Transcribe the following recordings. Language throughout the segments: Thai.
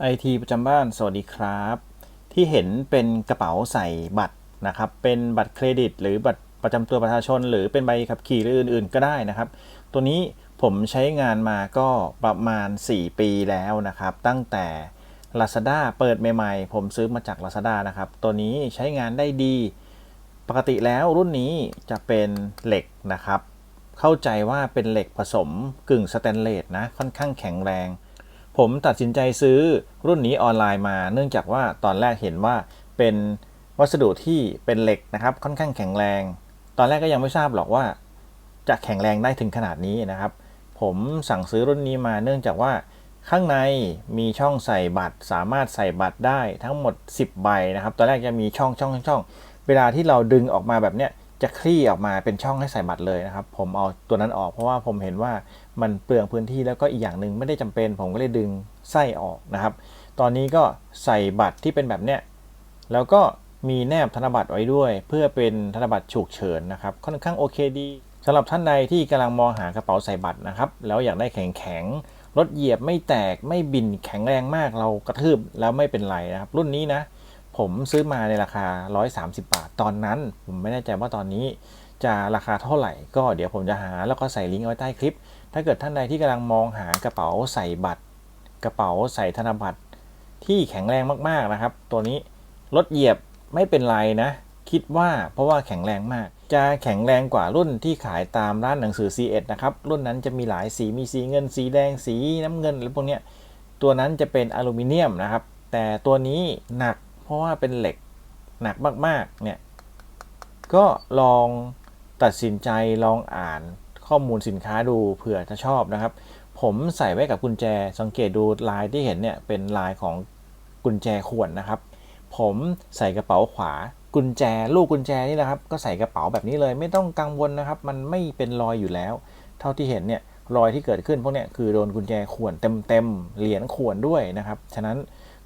ไอทีประจำบ้าน สวัสดีครับ ที่เห็นเป็นกระเป๋าใส่บัตรนะครับ เป็นบัตรเครดิต หรือบัตรประจำตัวประชาชน หรือเป็นใบขับขี่หรืออื่น ๆ ก็ได้นะครับ ตัวนี้ผมใช้งานมาก็ประมาณ 4 ปีแล้วนะครับ ตั้งแต่ Lazada เปิดใหม่ๆ ผมซื้อมาจาก Lazada นะครับ ตัวนี้ใช้งานได้ดี ปกติแล้วรุ่นนี้จะเป็นเหล็กนะครับ เข้าใจว่าเป็นเหล็กผสมกึ่งสแตนเลสนะ ค่อนข้างแข็งแรง ผมตัดสินใจซื้อรุ่นนี้ออนไลน์มา เนื่องจากว่าตอนแรกเห็นว่าเป็นวัสดุที่เป็นเหล็กนะครับ ค่อนข้างแข็งแรง ตอนแรกก็ยังไม่ทราบหรอกว่า จะแข็งแรงได้ถึงขนาดนี้นะครับ ผมสั่งซื้อรุ่นนี้มาเนื่องจากว่าข้างในมีช่องใส่บัตร สามารถใส่บัตรได้ทั้งหมด 10 ใบนะครับ ตอนแรกจะมีช่องช่องช่องเวลาที่เราดึงออกมาแบบเนี้ย จะคลี่ออกมาเป็นช่องให้ใส่บัตรเลยนะครับ ผมเอาตัวนั้นออกเพราะว่าผมเห็นว่ามันเปลืองพื้นที่แล้วก็อีกอย่างหนึ่งไม่ได้จำเป็น ผมก็เลยดึงไส้ออกนะครับ ตอนนี้ก็ใส่บัตรที่เป็นแบบเนี้ยแล้วก็มีแนบธนบัตรไว้ด้วย เพื่อเป็นธนบัตรฉุกเฉินนะครับ ค่อนข้างโอเคดีสำหรับท่านใดที่กำลังมองหากระเป๋าใส่บัตรนะครับ แล้วอยากได้แข็งแข็งๆรถเหยียบไม่แตกไม่บินแข็งแรงมากเรากระทืบแล้วไม่เป็นไรนะครับ รุ่นนี้นะ ผมซื้อมาในราคา 130 บาท ตอนนั้น ผมไม่แน่ใจว่าตอนนี้จะราคาเท่าไหร่ ก็เดี๋ยวผมจะหาแล้วก็ใส่ลิงก์เอาไว้ใต้คลิป ถ้าเกิดท่านใดที่กำลังมองหากระเป๋าใส่บัตร กระเป๋าใส่ธนบัตร ที่แข็งแรงมากๆนะครับ ตัวนี้รถเหยียบไม่เป็นไรนะ คิดว่าเพราะว่าแข็งแรงมาก จะแข็งแรงกว่ารุ่นที่ขายตามร้านหนังสือ C1 นะครับ รุ่นนั้นจะมีหลายสีมีสีเงินสีแดงสีน้ำเงินอะไรพวกเนี้ยตัวนั้นจะเป็นอลูมิเนียมนะครับ แต่ตัวนี้หนัก เพราะว่าเป็นเหล็กหนักมากๆ เนี่ย ก็ลองตัดสินใจลองอ่านข้อมูลสินค้าดูเผื่อจะชอบนะครับ ผมใส่ไว้กับกุญแจสังเกตดูลายที่เห็นเนี่ยเป็นลายของกุญแจขวนนะครับ ผมใส่กระเป๋าขวากุญแจลูกกุญแจนี่นะครับ ก็ใส่กระเป๋าแบบนี้เลย ไม่ต้องกังวลนะครับ มันไม่เป็นรอยอยู่แล้ว เท่าที่เห็นเนี่ยรอยที่เกิดขึ้นพวกเนี้ยคือโดนกุญแจข่วนเต็มๆเหรียญข่วนด้วยนะครับ ฉะนั้น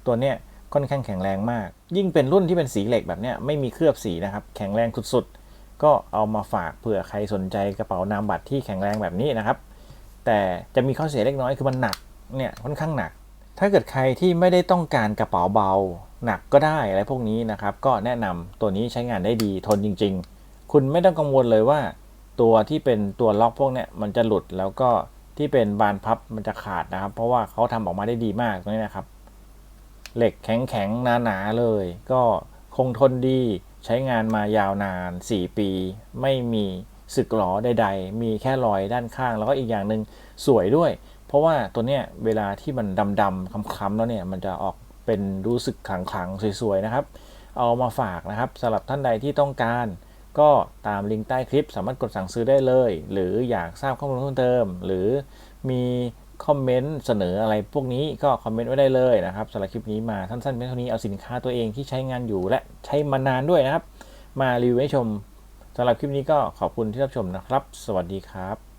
ตัวเนี้ย ค่อนข้างแข็งแรงมาก ยิ่งเป็นรุ่นที่เป็นสีเหล็กแบบนี้ไม่มีเคลือบสีนะครับ แข็งแรงสุดๆ ก็เอามาฝากเผื่อใครสนใจกระเป๋านามบัตรที่แข็งแรงแบบนี้นะครับ แต่จะมีข้อเสียเล็กน้อยคือมันหนักเนี่ยค่อนข้างหนัก ถ้าเกิดใครที่ไม่ได้ต้องการกระเป๋าเบา หนักก็ได้อะไรพวกนี้นะครับก็แนะนำตัวนี้ใช้งานได้ดีทนจริง ๆ คุณไม่ต้องกังวลเลยว่า ตัวที่เป็นตัวล็อกพวกนี้มันจะหลุดแล้วก็ที่เป็นบานพับมันจะขาดนะครับ เพราะว่าเขาทำออกมาได้ดีมากตรงนี้นะครับ เหล็กแข็งๆหนาๆเลย ก็คงทนดีใช้งานมายาวนาน 4 ปี ไม่มีสึกหรอใด ๆ มีแค่รอยด้านข้าง แล้วก็อีกอย่างหนึ่งสวยด้วย เพราะว่าตัวเนี้ยเวลาที่มันดำๆค้ำๆแล้วเนี่ยมันจะออกเป็นรู้สึกขลังๆ สวยๆ นะครับ เอามาฝากนะครับสำหรับท่านใดที่ต้องการ ก็ตามลิงก์ใต้คลิปสามารถกดสั่งซื้อได้เลย หรืออยากทราบข้อมูลเพิ่มเติม หรือมี คอมเมนต์เสนออะไรพวกนี้ก็คอมเมนต์ไว้ได้เลยนะครับสำหรับคลิปนี้มาสั้นๆเพียงเท่านี้เอาสินค้าตัวเองที่ใช้งานอยู่และใช้มานานด้วยนะครับ มารีวิวให้ชมสำหรับคลิปนี้ก็ขอบคุณที่รับชมนะครับ สวัสดีครับ